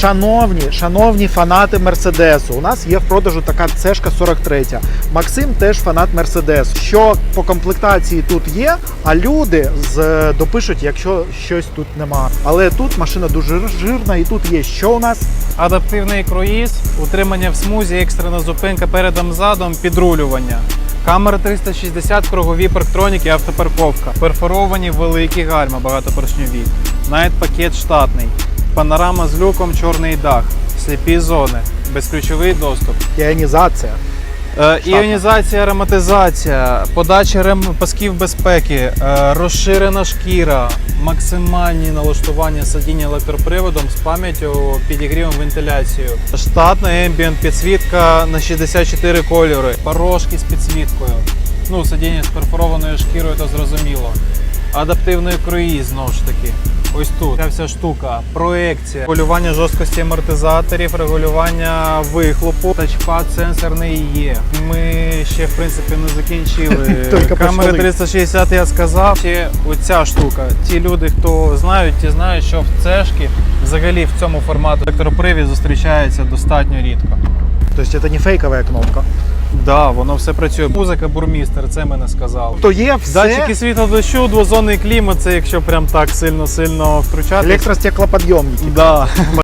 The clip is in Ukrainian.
Шановні, шановні фанати Мерседесу, у нас є в продажу така цешка 43. Максим теж фанат Мерседесу. Що по комплектації тут є, а люди з допишуть, якщо щось тут нема. Але тут машина дуже жирна, і тут є що у нас Адаптивний круїз, утримання в смузі, екстрена зупинка передом задом, підрулювання. Камера 360, кругові парктроніки, автопарковка. Перфоровані великі гальма, багатопоршньові. Навіть пакет штатний. Панорама з люком, чорний дах, сліпі зони, безключовий доступ. іонізація. Е, Іонізація, ароматизація, подача рем пасків безпеки, е, розширена шкіра, максимальні налаштування сидіння електроприводом з пам'яттю, підігрівом, вентиляцією. Штатна ambient підсвітка на 64 кольори, порожки з підсвіткою. Ну, сидіння з перфорованою шкірою, то зрозуміло. Адаптивний круїз знову ж таки. Ось тут ця вся штука, проекція, регулювання жорсткості амортизаторів, регулювання вихлопу, тачпад сенсорний є. Ми ще в принципі не закінчили. Камери 360 я сказав. Ще оця штука. Ті люди, хто знають, ті знають, що в цешки взагалі в цьому формату електропривід зустрічається достатньо рідко. Тобто це не фейкова кнопка. Да, воно все працює. Музика бурмістер, це мене сказав. То є все Датчики світла дощу, двозонний клімат, це якщо прям так сильно-сильно втручати. електростеклоподйомники. Да.